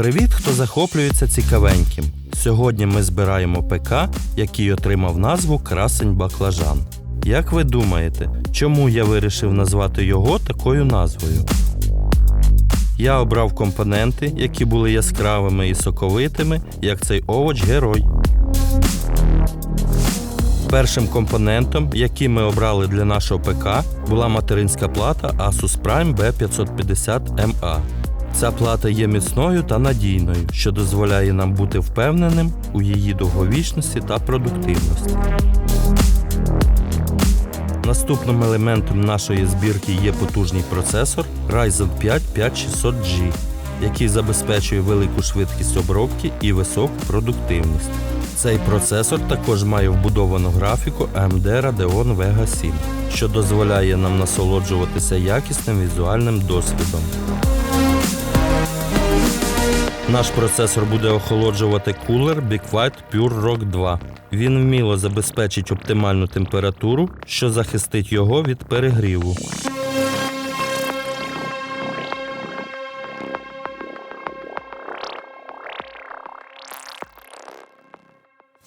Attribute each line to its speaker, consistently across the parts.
Speaker 1: Привіт, хто захоплюється цікавеньким. Сьогодні ми збираємо ПК, який отримав назву Красень Баклажан. Як ви думаєте, чому я вирішив назвати його такою назвою? Я обрав компоненти, які були яскравими і соковитими, як цей овоч герой. Першим компонентом, який ми обрали для нашого ПК, була материнська плата Asus Prime B550MA. Ця плата є міцною та надійною, що дозволяє нам бути впевненим у її довговічності та продуктивності. Наступним елементом нашої збірки є потужний процесор Ryzen 5 5600G, який забезпечує велику швидкість обробки і високу продуктивність. Цей процесор також має вбудовану графіку AMD Radeon Vega 7, що дозволяє нам насолоджуватися якісним візуальним досвідом. Наш процесор буде охолоджувати кулер Big White Pure Rock 2. Він вміло забезпечить оптимальну температуру, що захистить його від перегріву.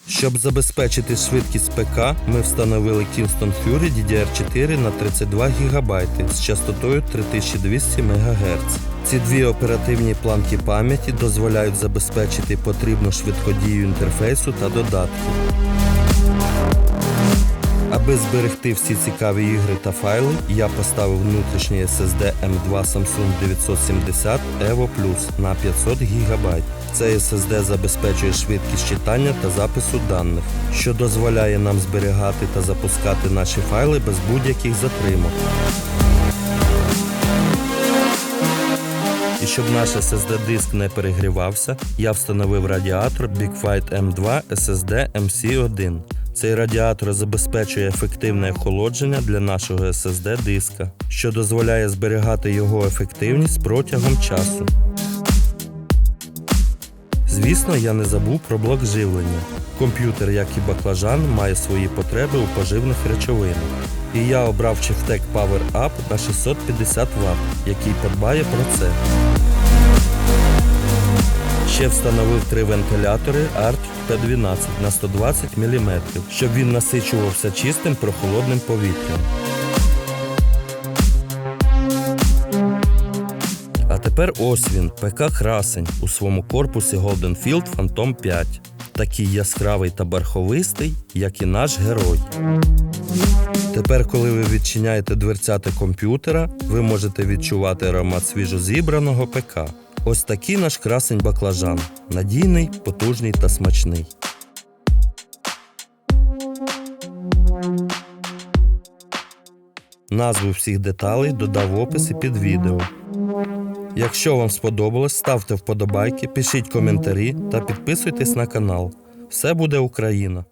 Speaker 1: Щоб забезпечити швидкість ПК, ми встановили Kingston Fury DDR4 на 32 ГБ з частотою 3200 МГц. Ці дві оперативні планки пам'яті дозволяють забезпечити потрібну швидкодію інтерфейсу та додатків. Аби зберегти всі цікаві ігри та файли, я поставив внутрішній SSD M2 Samsung 970 Evo Plus на 500 ГБ. Цей SSD забезпечує швидкість читання та запису даних, що дозволяє нам зберігати та запускати наші файли без будь-яких затримок. І щоб наш SSD-диск не перегрівався, я встановив радіатор BigFight M2 SSD MC1. Цей радіатор забезпечує ефективне охолодження для нашого SSD-диска, що дозволяє зберігати його ефективність протягом часу. Звісно, я не забув про блок живлення. Комп'ютер, як і баклажан, має свої потреби у поживних речовинах. І я обрав Chieftec Power Up на 650 Вт, який подбає про це. Ще встановив три вентилятори Arctic P12 на 120 мм, щоб він насичувався чистим прохолодним повітрям. А тепер ось він, ПК Красень у своєму корпусі Golden Field Phantom 5. Такий яскравий та барховистий, як і наш герой. Тепер, коли ви відчиняєте дверцяти комп'ютера, ви можете відчувати аромат свіжозібраного ПК. Ось такий наш красень баклажан. Надійний, потужний та смачний. Назву всіх деталей додав в описі під відео. Якщо вам сподобалось, ставте вподобайки, пишіть коментарі та підписуйтесь на канал. Все буде Україна!